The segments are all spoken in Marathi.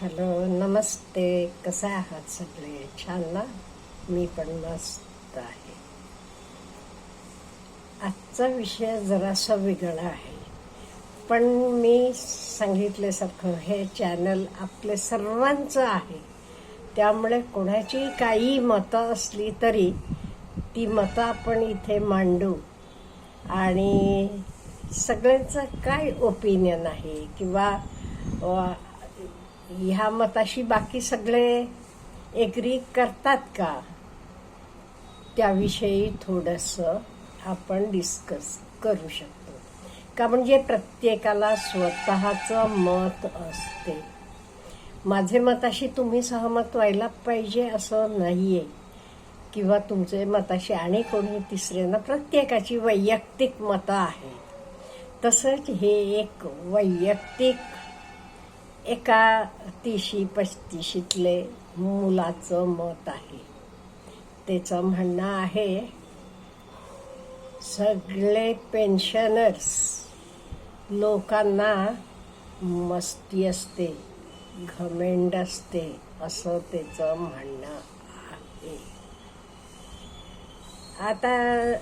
हॅलो नमस्ते. कसे आहात सगळे? छान ना? मी पण मस्त आहे. आजचा विषय जरासा वेगळा आहे. पण मी सांगितल्यासारखं हे चॅनल आपले सर्वांचं आहे. त्यामुळे कोणाची काही मतं असली तरी ती मतं आपण इथे मांडू. आणि सगळ्यांचं काय ओपिनियन आहे? किंवा ह्या मताशी बाकी सगळे एग्री करतात का? त्याविषयी थोडंसं आपण डिस्कस करू शकतो. का म्हणजे प्रत्येकाला स्वतःचं मत असते. माझे मताशी तुम्ही सहमत व्हायला पाहिजे असं नाही आहे किंवा तुमचे मताशी आणि कोणी तिसरे ना प्रत्येकाची वैयक्तिक मतं आहेत. तसंच हे एक वैयक्तिक एका तिशी पस्तीशीतले मुलाचं मत आहे. त्याचं म्हणणं आहे सगळे पेन्शनर्स लोकांना मस्ती असते घमेंड असते असं त्याचं म्हणणं आहे. आता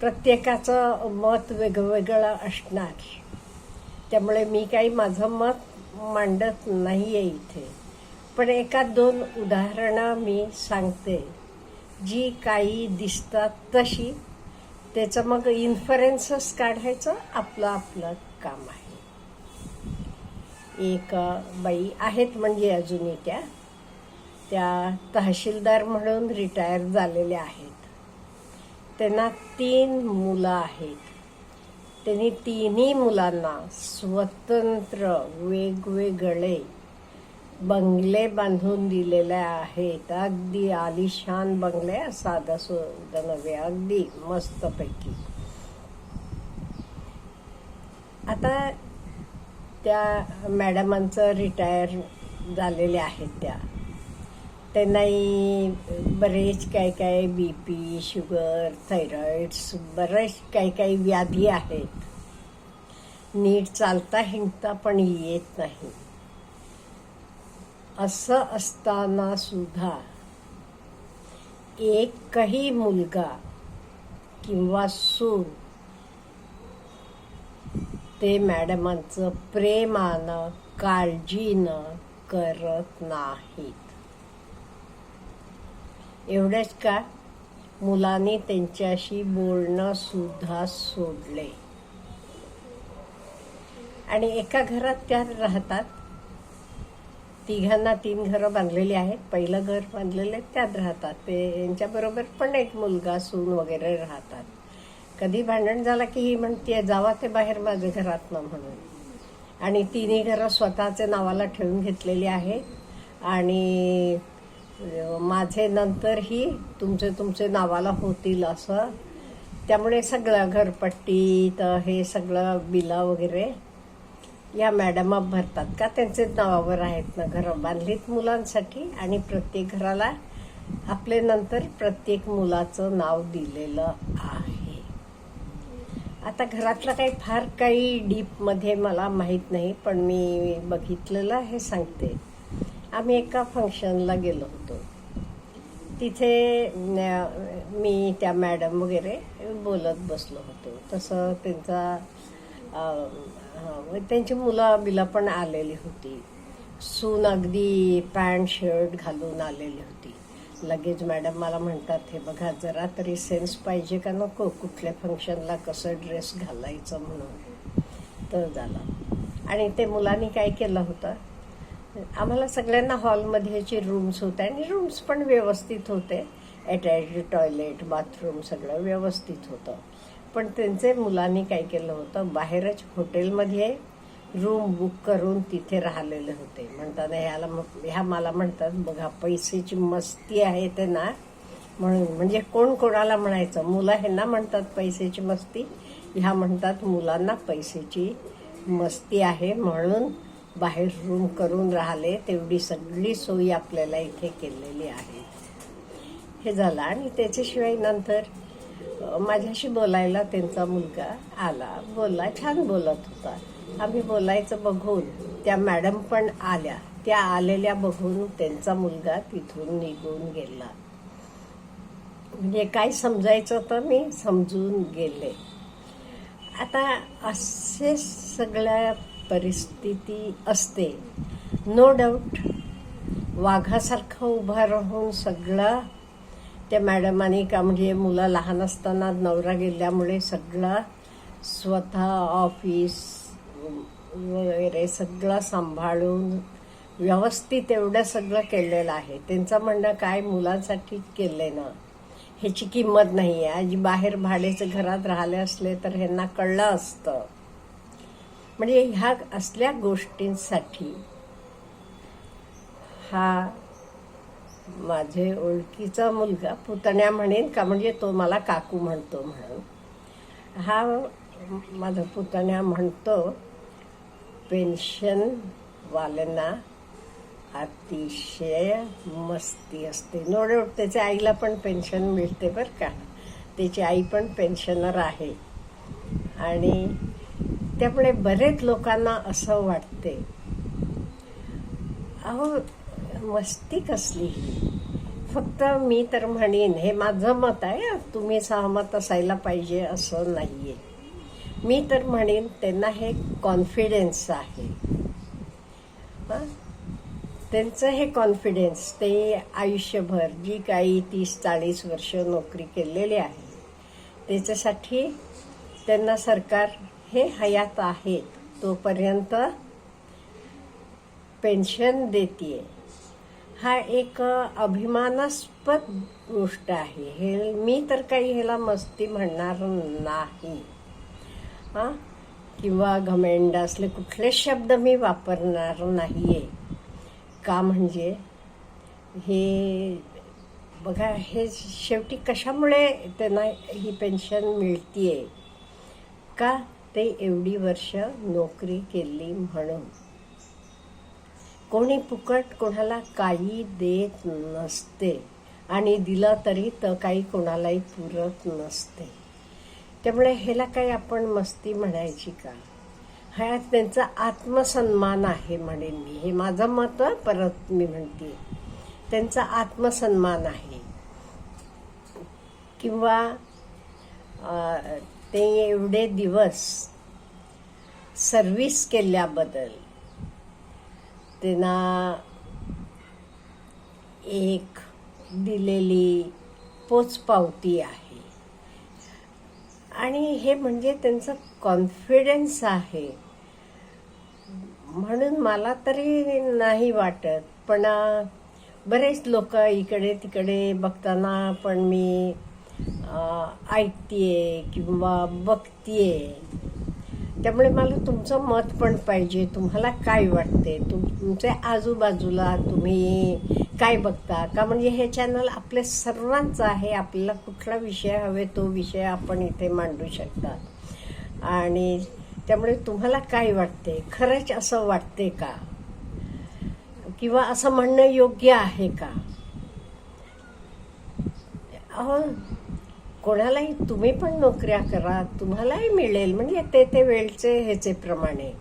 प्रत्येकाचं मत वेगवेगळं असणार. त्यामुळे मी काही माझं मत मांडत नाही आहे इथे. पण एका दोन उदाहरणं मी सांगते. जी काही दिसतात तशी त्याचं मग इन्फरन्सच काढायचं आपलं आपलं काम आहे. एक बाई आहेत म्हणजे अजूनही त्या त्या तहसीलदार म्हणून रिटायर झालेल्या आहेत. त्यांना तीन मुलं आहेत. त्यांनी तिन्ही मुलांना स्वतंत्र वेगवेगळे बंगले बांधून दिलेले आहेत. अगदी आलिशान बंगले साधा सुद्धा नव्हे अगदी मस्तपैकी. आता त्या मॅडमांचं रिटायर झालेल्या आहेत त्या. त्यांनाही बरेच काय काय बी पी शुगर थायरॉइड्स बरेच काही काही व्याधी आहेत. नीट चालता हिंडता पण येत नाही. असं असताना सुद्धा एकही मुलगा किंवा सून ते मॅडमांचं प्रेमानं काळजीनं करत नाहीत एवढंच का? मुलांनी त्यांच्याशी बोलणं सुद्धा सोडले. आणि एका घरात त्या राहतात. तिघांना तीन घरं बांधलेली आहेत. पहिलं घर बांधलेलं त्यात राहतात. ते यांच्याबरोबर पण एक मुलगा सून वगैरे राहतात. कधी भांडण झालं की ही म्हणते जावा ते बाहेर माझ्या घरात ना म्हणून. आणि तिन्ही घरं स्वतःच्या नावाला ठेवून घेतलेली आहेत. आणि माझे नंतरही तुमचे तुमचे नावाला होतील असं. त्यामुळे सगळं घरपट्टी तर हे सगळं बिला वगैरे या मॅडमा भरतात का? त्यांचे नावावर आहेत ना घरं. बांधलीत मुलांसाठी आणि प्रत्येक घराला आपले नंतर प्रत्येक मुलाचं नाव दिलेलं आहे. आता घरातलं काही फार काही डीपमध्ये मला माहीत नाही पण मी बघितलेलं हे सांगते. आम्ही एका फंक्शनला गेलो होतो. तिथे मी त्या मॅडम वगैरे बोलत बसलो होतो. तसं त्यांचा त्यांची मुलं बिलं पण आलेली होती. सून अगदी पॅन्ट शर्ट घालून आलेली होती. लगेच मॅडम मला म्हणतात हे बघा जरा तरी सेन्स पाहिजे का नको? कुठल्या फंक्शनला कसं ड्रेस घालायचं म्हणून? तर झालं. आणि ते मुलांनी काय केलं होतं? आम्हाला सगळ्यांना हॉलमध्ये रूम्स होते आणि रूम्स पण व्यवस्थित होते. अटॅच टॉयलेट बाथरूम सगळं व्यवस्थित होतं. पण त्यांचे मुलांनी काय केलं होतं? बाहेरच हॉटेलमध्ये रूम बुक करून तिथे राहिलेले होते. म्हणताना ह्याला मग- ह्या मला म्हणतात बघा पैसेची मस्ती आहे ते ना. म्हणून म्हणजे कोण कोणाला म्हणायचं? मुलं ह्यांना म्हणतात पैसेची मस्ती. ह्या म्हणतात मुलांना पैसेची मस्ती आहे. म्हणून बाहेर रूम करून राहिले तेवढी सगळी सोयी आपल्याला इथे केलेली आहे. हे झालं. आणि त्याच्याशिवाय नंतर माझ्याशी बोलायला त्यांचा मुलगा आला. बोलला छान बोलत होता. आम्ही बोलायचं बघून त्या मॅडम पण आल्या. त्या आलेल्या बघून त्यांचा मुलगा तिथून निघून गेला. म्हणजे काय समजायचं तर मी समजून गेले. आता असे सगळ्या परिस्थिती असते. नो डाऊट वाघासारखं उभा राहून सगळं त्या मॅडमांनी का म्हणजे मुलं लहान असताना नवरा गेल्यामुळे सगळं स्वतः ऑफिस वगैरे सगळं सांभाळून व्यवस्थित एवढं सगळं केलेलं आहे. त्यांचं म्हणणं काय? मुलांसाठी केलंय ना. ह्याची किंमत नाही आहे आजी बाहेर भाडेचं घरात राहिले असले तर ह्यांना कळलं असतं. म्हणजे ह्या असल्या गोष्टींसाठी हा माझे ओळखीचा मुलगा पुतण्या म्हणेन का म्हणजे तो मला काकू म्हणतो म्हणून. हा माझा पुतण्या म्हणतो पेन्शनवाल्यांना अतिशय मस्ती असते. नो डाऊट त्याच्या आईला पण पेन्शन मिळते बरं का. त्याची आई पण पेन्शनर आहे. आणि त्यामुळे बरेच लोकांना असं वाटते. अहो मस्ती कसली फक्त मी तर म्हणेन हे माझं मत आहे तुम्ही सहमत असायला पाहिजे असं नाहीये. मी तर म्हणेन त्यांना हे कॉन्फिडन्स आहे. त्यांचं हे कॉन्फिडन्स ते आयुष्यभर जी काही तीस चाळीस वर्ष नोकरी केलेली आहे त्याच्यासाठी त्यांना सरकार हे हयात आहेत. तोपर्यंत पेन्शन देते हा एक अभिमानास्पद गोष्ट आहे. हे मी तर काही ह्याला मस्ती म्हणणार नाही. हां? किंवा घमेंड असले कुठले शब्द मी वापरणार नाही आहे का म्हणजे? हे बघा हे शेवटी कशामुळे त्यांना ही पेन्शन मिळतीये? का? ते एवढी वर्ष नोकरी केली म्हणून. कोणी फुकट कोणाला काही देत नसते आणि दिलं तरी तर काही कोणालाही पुरत नसते. त्यामुळे ह्याला काही आपण मस्ती म्हणायची का? हा त्यांचा आत्मसन्मान आहे म्हणेन मी. हे माझं मत परत मी म्हणते. त्यांचा आत्मसन्मान आहे. किंवा ते एवढे दिवस सर्विस केल्याबद्दल त्यांना एक दिलेली पोचपावती आहे. आणि हे म्हणजे त्यांचं कॉन्फिडन्स आहे. म्हणून मला तरी नाही वाटत पण बरेच लोक इकडे तिकडे बघताना पण मी ऐकतेय किंवा बघतीये. त्यामुळे मला तुमचं मत पण पाहिजे. तुम्हाला काय वाटते तुम तुमच्या आजूबाजूला तुम्ही काय बघता? का म्हणजे हे चॅनल आपल्या सर्वांचं आहे. आपल्याला कुठला विषय हवे तो विषय आपण इथे मांडू शकतात. आणि त्यामुळे तुम्हाला काय वाटते खरंच असं वाटते का? किंवा असं म्हणणं योग्य आहे का? कोणालाही तुम्ही पण नोकऱ्या करा तुम्हालाही मिळेल. म्हणजे ते ते वेळचे ह्याचे प्रमाणे.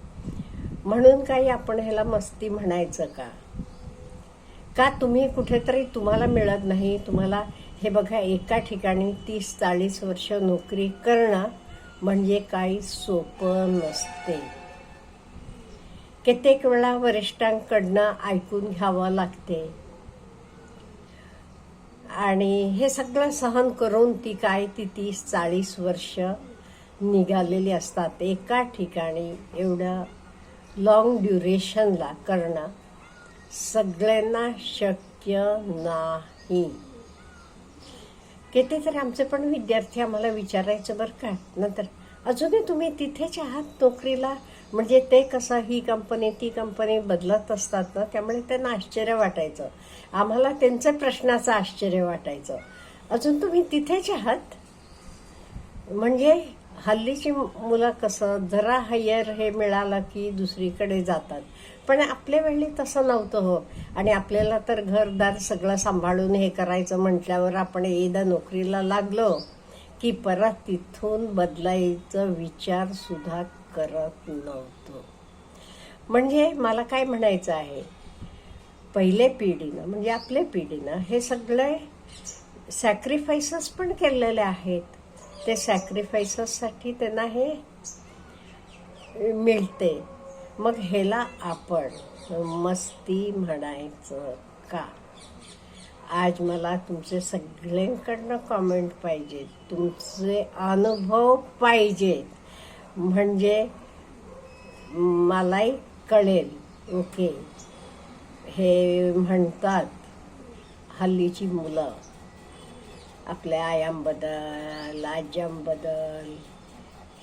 म्हणून काही आपण ह्याला मस्ती म्हणायचं का? का तुम्ही कुठेतरी तुम्हाला मिळत नाही तुम्हाला हे बघा एका ठिकाणी तीस चाळीस वर्ष नोकरी करणं म्हणजे काही सोपं नसते. कित्येक वेळा वरिष्ठांकडनं ऐकून घ्यावं लागते. आणि हे सगळं सहन करून ती काय ती तीस चाळीस वर्ष निघालेली असतात एका ठिकाणी एवढं लॉंग ड्युरेशनला करणं सगळ्यांना शक्य नाही. कितीतरी आमचे पण विद्यार्थी आम्हाला विचारायचं बरं का? नंतर अजूनही तुम्ही तिथेच आहात नोकरीला? म्हणजे ते कसं ही कंपनी ती कंपनी बदलत असतात ना त्यामुळे त्यांना आश्चर्य वाटायचं. आम्हाला त्यांच्या प्रश्नाचं आश्चर्य वाटायचं. अजून तुम्ही तिथेच आहात? म्हणजे हल्लीची मुलं कसं जरा हायर हे मिळालं की दुसरीकडे जातात. पण आपल्या वेळी तसं नव्हतं हो. आणि आपल्याला तर घरदार सगळं सांभाळून हे करायचं म्हटल्यावर आपण एकदा नोकरीला लागलो की परत तिथून बदलायचं विचारसुद्धा करत नव्हतो. म्हणजे मला काय म्हणायचं आहे? पहिले पिढीनं म्हणजे आपल्या पिढीनं हे सगळे सॅक्रिफायसेस पण केलेले आहेत. ते सॅक्रिफायसेससाठी त्यांना हे मिळते. मग ह्याला आपण मस्ती म्हणायचं का? आज मला तुमचे सगळ्यांकडनं कॉमेंट पाहिजेत. तुमचे अनुभव पाहिजेत. म्हणजे मलाही कळेल. ओके. हे म्हणतात हल्लीची मुलं. आपल्या आयांबद्दल आज्यांबद्दल.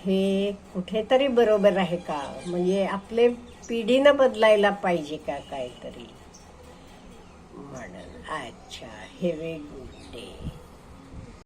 हे कुठेतरी बरोबर आहे का? म्हणजे आपले पिढीनं बदलायला पाहिजे का काहीतरी? म्हणून अच्छा हे वेग